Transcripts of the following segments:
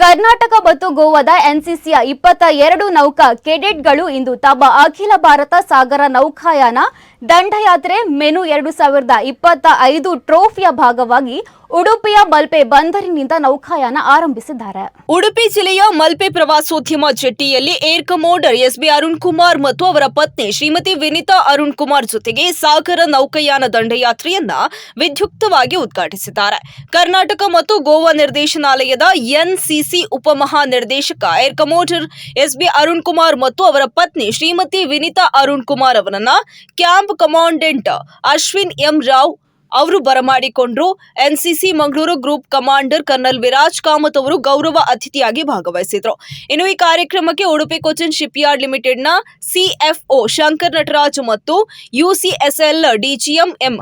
ಕರ್ನಾಟಕ ಮತ್ತು ಗೋವಾದ ಎನ್ಸಿಸಿಯ ಇಪ್ಪತ್ತ ಎರಡು ನೌಕಾ ಕೆಡೆಟ್ಗಳು ಇಂದು ತಮ್ಮ ಅಖಿಲ ಭಾರತ ಸಾಗರ ನೌಕಾಯಾನ ದಂಡಯಾತ್ರೆ ಮೆನು ಎರಡು ಸಾವಿರದ ಇಪ್ಪತ್ತ ಐದು ಟ್ರೋಫಿಯ ಭಾಗವಾಗಿ ಉಡುಪಿಯ ಮಲ್ಪೆ ಬಂದರಿನಿಂದ ನೌಕಾಯಾನ ಆರಂಭಿಸಿದ್ದಾರೆ. ಉಡುಪಿ ಜಿಲ್ಲೆಯ ಮಲ್ಪೆ ಪ್ರವಾಸೋದ್ಯಮ ಜೆಟ್ಟಿಯಲ್ಲಿ air commodore SB Arun Kumar ಮತ್ತು ಅವರ ಪತ್ನಿ ಶ್ರೀಮತಿ ವಿನಿತಾ ಅರುಣ್ ಕುಮಾರ್ ಜೊತೆಗೆ ಸಾಗರ ನೌಕಾಯಾನ ದಂಡಯಾತ್ರೆಯನ್ನ ವಿದ್ಯುಕ್ತವಾಗಿ ಉದ್ಘಾಟಿಸಿದ್ದಾರೆ. ಕರ್ನಾಟಕ ಮತ್ತು ಗೋವಾ ನಿರ್ದೇಶನಾಲಯದ NCC ಉಪಮಹಾನಿರ್ದೇಶಕ air commodore SB Arun Kumar ಮತ್ತು ಅವರ ಪತ್ನಿ ಶ್ರೀಮತಿ ವಿನಿತಾ ಅರುಣ್ ಕುಮಾರ್ ಅವರನ್ನ camp commandant Ashwin M Rao ಅವರು ಬರಮಾಡಿಕೊಂಡ್ರು. NCC Mangaluru group commander colonel Viraj Kamath ಅವರು ಗೌರವ ಅತಿಥಿಯಾಗಿ ಭಾಗವಹಿಸಿದ್ರು. ಇನ್ನು ಈ ಕಾರ್ಯಕ್ರಮಕ್ಕೆ ಉಡುಪಿ ಕೊಚನ್ ಶಿಪ್ ಯಾರ್ಡ್ ಲಿಮಿಟೆಡ್ನ ಸಿಎಫ್ಒ ಶಂಕರ್ ನಟರಾಜ್ ಮತ್ತು UCSL DGM M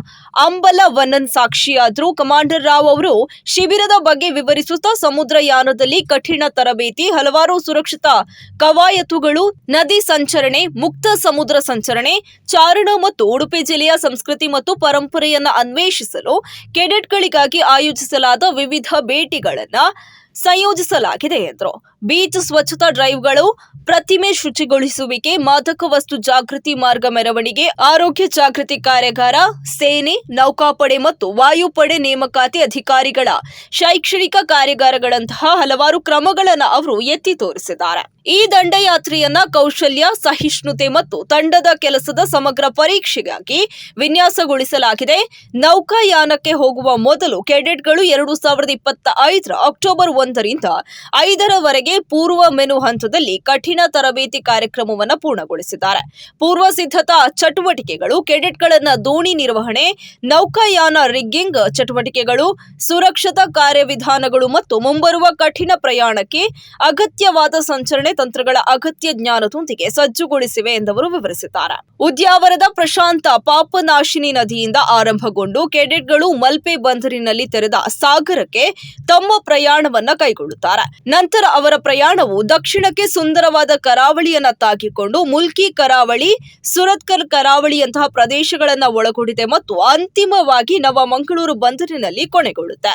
Ambalavanan ಸಾಕ್ಷಿಯಾದ್ರು. ಕಮಾಂಡರ್ ರಾವ್ ಅವರು ಶಿಬಿರದ ಬಗ್ಗೆ ವಿವರಿಸುತ್ತಾ ಸಮುದ್ರಯಾನದಲ್ಲಿ ಕಠಿಣ ತರಬೇತಿ, ಹಲವಾರು ಸುರಕ್ಷತಾ ಕವಾಯತುಗಳು, ನದಿ ಸಂಚರಣೆ, ಮುಕ್ತ ಸಮುದ್ರ ಸಂಚರಣೆ, ಚಾರಣ ಮತ್ತು ಉಡುಪಿ ಜಿಲ್ಲೆಯ ಸಂಸ್ಕೃತಿ ಮತ್ತು ಪರಂಪರೆಯನ್ನ ಅನ್ವೇಷಿಸಲು ಕೆಡೆಟ್ಗಳಿಗಾಗಿ ಆಯೋಜಿಸಲಾದ ವಿವಿಧ ಭೇಟಿಗಳನ್ನ ಸಂಯೋಜಿಸಲಾಗಿದೆ ಎಂದರು. ಬೀಚ್ ಸ್ವಚ್ಛತಾ ಡ್ರೈವ್ಗಳು ಪ್ರತಿಮೆ ಶುಚಿಗೊಳಿಸುವಿಕೆ, ಮಾದಕ ವಸ್ತು ಜಾಗೃತಿ ಮಾರ್ಗ ಮೆರವಣಿಗೆ, ಆರೋಗ್ಯ ಜಾಗೃತಿ ಕಾರ್ಯಾಗಾರ, ಸೇನೆ, ನೌಕಾಪಡೆ ಮತ್ತು ವಾಯುಪಡೆ ನೇಮಕಾತಿ ಅಧಿಕಾರಿಗಳ ಶೈಕ್ಷಣಿಕ ಕಾರ್ಯಾಗಾರಗಳಂತಹ ಹಲವಾರು ಕ್ರಮಗಳನ್ನು ಅವರು ಎತ್ತಿ ತೋರಿಸಿದ್ದಾರೆ. ಈ ದಂಡಯಾತ್ರೆಯನ್ನ ಕೌಶಲ್ಯ, ಸಹಿಷ್ಣುತೆ ಮತ್ತು ತಂಡದ ಕೆಲಸದ ಸಮಗ್ರ ಪರೀಕ್ಷೆಗಾಗಿ ವಿನ್ಯಾಸಗೊಳಿಸಲಾಗಿದೆ. ನೌಕಾಯಾನಕ್ಕೆ ಹೋಗುವ ಮೊದಲು ಕೆಡೆಟ್ಗಳು ಎರಡು ಸಾವಿರದ ಇಪ್ಪತ್ತ ಐದರ ಅಕ್ಟೋಬರ್ ಒಂದರಿಂದ ಐದರವರೆಗೆ ಪೂರ್ವ ಮೆನು ಹಂತದಲ್ಲಿ ಕಠಿಣ ತರಬೇತಿ ಕಾರ್ಯಕ್ರಮವನ್ನು ಪೂರ್ಣಗೊಳಿಸಿದ್ದಾರೆ. ಪೂರ್ವ ಸಿದ್ಧತಾ ಚಟುವಟಿಕೆಗಳು, ಕೆಡೆಟ್ಗಳನ್ನ ದೋಣಿ ನಿರ್ವಹಣೆ, ನೌಕಾಯಾನ ರಿಗ್ಗಿಂಗ್ ಚಟುವಟಿಕೆಗಳು, ಸುರಕ್ಷತಾ ಕಾರ್ಯವಿಧಾನಗಳು ಮತ್ತು ಮುಂಬರುವ ಕಠಿಣ ಪ್ರಯಾಣಕ್ಕೆ ಅಗತ್ಯವಾದ ಸಂಚರಣೆ ತಂತ್ರಗಳ ಅಗತ್ಯ ಜ್ಞಾನದೊಂದಿಗೆ ಸಜ್ಜುಗೊಳಿಸಿವೆ ಎಂದವರು ವಿವರಿಸಿದ್ದಾರೆ. ಉದ್ಯಾವರದ ಪ್ರಶಾಂತ ಪಾಪನಾಶಿನಿ ನದಿಯಿಂದ ಆರಂಭಗೊಂಡು ಕೆಡೆಟ್ಗಳು ಮಲ್ಪೆ ಬಂದರಿನಲ್ಲಿ ತೆರೆದ ಸಾಗರಕ್ಕೆ ತಮ್ಮ ಪ್ರಯಾಣವನ್ನ ಕೈಗೊಳ್ಳುತ್ತಾರೆ. ನಂತರ ಅವರ ಪ್ರಯಾಣವು ದಕ್ಷಿಣಕ್ಕೆ ಸುಂದರವಾದ ಕರಾವಳಿಯನ್ನ ತಾಕಿಕೊಂಡು ಮುಲ್ಕಿ ಕರಾವಳಿ, ಸುರತ್ಕಲ್ ಕರಾವಳಿಯಂತಹ ಪ್ರದೇಶಗಳನ್ನ ಒಳಗೊಂಡಿದೆ ಮತ್ತು ಅಂತಿಮವಾಗಿ ನವಮಂಗಳೂರು ಬಂದರಿನಲ್ಲಿ ಕೊನೆಗೊಳ್ಳುತ್ತೆ.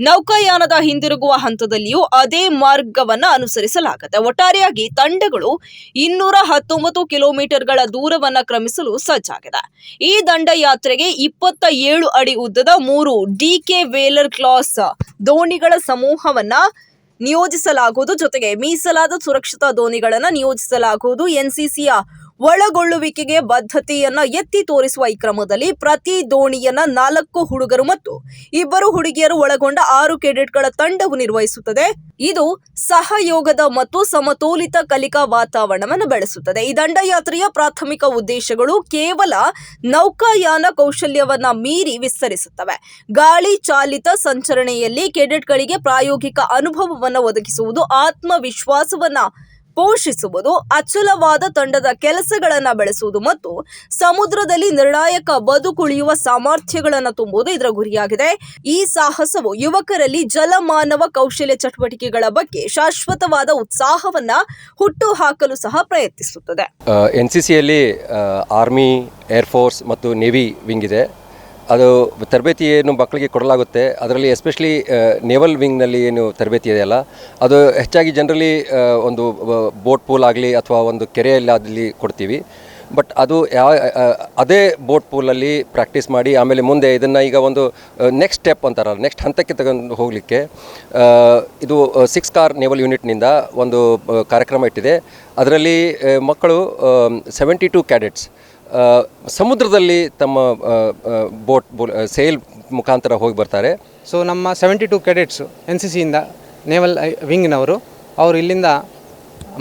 ನೌಕಾಯಾನದ ಹಿಂದಿರುಗುವ ಹಂತದಲ್ಲಿಯೂ ಅದೇ ಮಾರ್ಗವನ್ನ ಅನುಸರಿಸಲಾಗುತ್ತೆ. ಒಟ್ಟಾರೆಯಾಗಿ ತಂಡಗಳು ಇನ್ನೂರ ಹತ್ತೊಂಬತ್ತು ಕಿಲೋಮೀಟರ್ಗಳ ದೂರವನ್ನ ಕ್ರಮಿಸಲು ಸಜ್ಜಾಗಿದೆ. ಈ ದಂಡಯಾತ್ರೆಗೆ ಇಪ್ಪತ್ತ ಏಳು ಅಡಿ ಉದ್ದದ ಮೂರು ಡಿಕೆ ವೇಲರ್ ಕ್ಲಾಸ್ ದೋಣಿಗಳ ಸಮೂಹವನ್ನ ನಿಯೋಜಿಸಲಾಗುವುದು. ಜೊತೆಗೆ ಮೀಸಲಾದ ಸುರಕ್ಷತಾ ದೋಣಿಗಳನ್ನು ನಿಯೋಜಿಸಲಾಗುವುದು. ಎನ್ಸಿಸಿಯ ಒಳಗೊಳ್ಳುವಿಕೆಗೆ ಬದ್ಧತೆಯನ್ನ ಎತ್ತಿ ತೋರಿಸುವ ಈ ಕ್ರಮದಲ್ಲಿ ಪ್ರತಿ ದೋಣಿಯನ್ನ ನಾಲ್ಕು ಹುಡುಗರು ಮತ್ತು ಇಬ್ಬರು ಹುಡುಗಿಯರು ಒಳಗೊಂಡ ಆರು ಕೆಡೆಟ್ಗಳ ತಂಡವು ನಿರ್ವಹಿಸುತ್ತದೆ. ಇದು ಸಹಯೋಗದ ಮತ್ತು ಸಮತೋಲಿತ ಕಲಿಕಾ ವಾತಾವರಣವನ್ನು ಬೆಳೆಸುತ್ತದೆ. ಈ ದಂಡಯಾತ್ರೆಯ ಪ್ರಾಥಮಿಕ ಉದ್ದೇಶಗಳು ಕೇವಲ ನೌಕಾಯಾನ ಕೌಶಲ್ಯವನ್ನ ಮೀರಿ ವಿಸ್ತರಿಸುತ್ತವೆ. ಗಾಳಿ ಚಾಲಿತ ಸಂಚರಣೆಯಲ್ಲಿ ಕೆಡೆಟ್ಗಳಿಗೆ ಪ್ರಾಯೋಗಿಕ ಅನುಭವವನ್ನು ಒದಗಿಸುವುದು ಆತ್ಮವಿಶ್ವಾಸವನ್ನ ಪೋಷಿಸುವುದು ಅಚಲವಾದ ತಂಡದ ಕೆಲಸಗಳನ್ನು ಬೆಳೆಸುವುದು ಮತ್ತು ಸಮುದ್ರದಲ್ಲಿ ನಿರ್ಣಾಯಕ ಬದುಕುಳಿಯುವ ಸಾಮರ್ಥ್ಯಗಳನ್ನು ತುಂಬುವುದು ಇದರ ಗುರಿಯಾಗಿದೆ. ಈ ಸಾಹಸವು ಯುವಕರಲ್ಲಿ ಜಲಮಾನವ ಕೌಶಲ್ಯ ಚಟುವಟಿಕೆಗಳ ಬಗ್ಗೆ ಶಾಶ್ವತವಾದ ಉತ್ಸಾಹವನ್ನ ಹುಟ್ಟು ಹಾಕಲು ಸಹ ಪ್ರಯತ್ನಿಸುತ್ತದೆ. ಎನ್ ಸಿ ಸಿಯಲ್ಲಿ ಆರ್ಮಿ ಏರ್ಫೋರ್ಸ್ ಮತ್ತು ನೇವಿ ವಿಂಗ್ ಇದೆ. ಅದು ತರಬೇತಿ ಏನು ಮಕ್ಕಳಿಗೆ ಕೊಡಲಾಗುತ್ತೆ, ಅದರಲ್ಲಿ ಎಸ್ಪೆಷಲಿ ನೇವಲ್ ವಿಂಗ್ನಲ್ಲಿ ಏನು ತರಬೇತಿ ಇದೆಯಲ್ಲ, ಅದು ಹೆಚ್ಚಾಗಿ ಜನರಲಿ ಒಂದು ಬೋಟ್ ಪೂಲ್ ಆಗಲಿ ಅಥವಾ ಒಂದು ಕೆರೆಯಲ್ಲಿ ಕೊಡ್ತೀವಿ. ಬಟ್ ಅದು ಯಾವ ಅದೇ ಬೋಟ್ ಪೂಲಲ್ಲಿ ಪ್ರಾಕ್ಟೀಸ್ ಮಾಡಿ, ಆಮೇಲೆ ಮುಂದೆ ಇದನ್ನು ಈಗ ಒಂದು ನೆಕ್ಸ್ಟ್ ಸ್ಟೆಪ್ ಅಂತಾರಲ್ಲ ನೆಕ್ಸ್ಟ್ ಹಂತಕ್ಕೆ ತಗೊಂಡು ಹೋಗಲಿಕ್ಕೆ ಇದು ಸಿಕ್ಸ್ ಕಾರ್ ನೇವಲ್ ಯೂನಿಟ್ನಿಂದ ಒಂದು ಕಾರ್ಯಕ್ರಮ ಇಟ್ಟಿದೆ. ಅದರಲ್ಲಿ ಮಕ್ಕಳು ಸೆವೆಂಟಿ ಟು ಕ್ಯಾಡೆಟ್ಸ್ ಸಮುದ್ರದಲ್ಲಿ ತಮ್ಮ ಬೋಟ್ ಸೇಲ್ ಮುಖಾಂತರ ಹೋಗಿ ಬರ್ತಾರೆ. ಸೊ ನಮ್ಮ seventy two cadets N C ಸಿಯಿಂದ naval ವಿಂಗ್ನವರು ಅವರು ಇಲ್ಲಿಂದ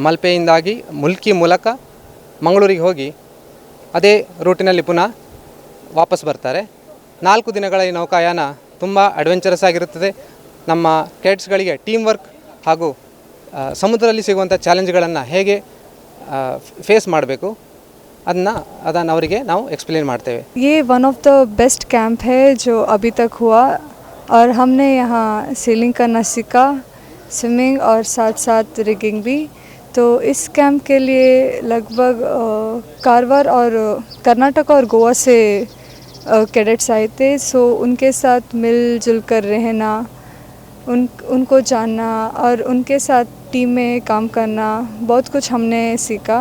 ಮಲ್ಪೆಯಿಂದಾಗಿ ಮುಲ್ಕಿ ಮೂಲಕ ಮಂಗಳೂರಿಗೆ ಹೋಗಿ ಅದೇ ರೂಟಿನಲ್ಲಿ ಪುನಃ ವಾಪಸ್ ಬರ್ತಾರೆ. ನಾಲ್ಕು ದಿನಗಳ ಈ ನೌಕಾಯಾನ ತುಂಬ ಅಡ್ವೆಂಚರಸ್ ಆಗಿರುತ್ತದೆ. ನಮ್ಮ ಕೆಡೆಟ್ಸ್ಗಳಿಗೆ ಟೀಮ್ ವರ್ಕ್ ಹಾಗೂ ಸಮುದ್ರದಲ್ಲಿ ಸಿಗುವಂಥ ಚಾಲೆಂಜ್ಗಳನ್ನು ಹೇಗೆ ಫೇಸ್ ಮಾಡಬೇಕು. ಅದನ್ನ ಅದನ್ನು ಅವರಿಗೆ ನಾವು ಎಕ್ಸ್ಪ್ಲೇನ್ ಮಾಡ್ತೇವೆ ये one of the best camp है जो अभी तक हुआ और हमने यहाँ सेलिंग करना सीखा स्विमिंग और साथ साथ रिगिंग भी तो इस कैंप के लिए लगभग अ, कारवार और कर्नाटक और गोवा से कैडेट्स आए थे सो उनके साथ मिलजुल कर रहना उन उनको जानना और उनके साथ टीम में काम करना बहुत कुछ हमने सीखा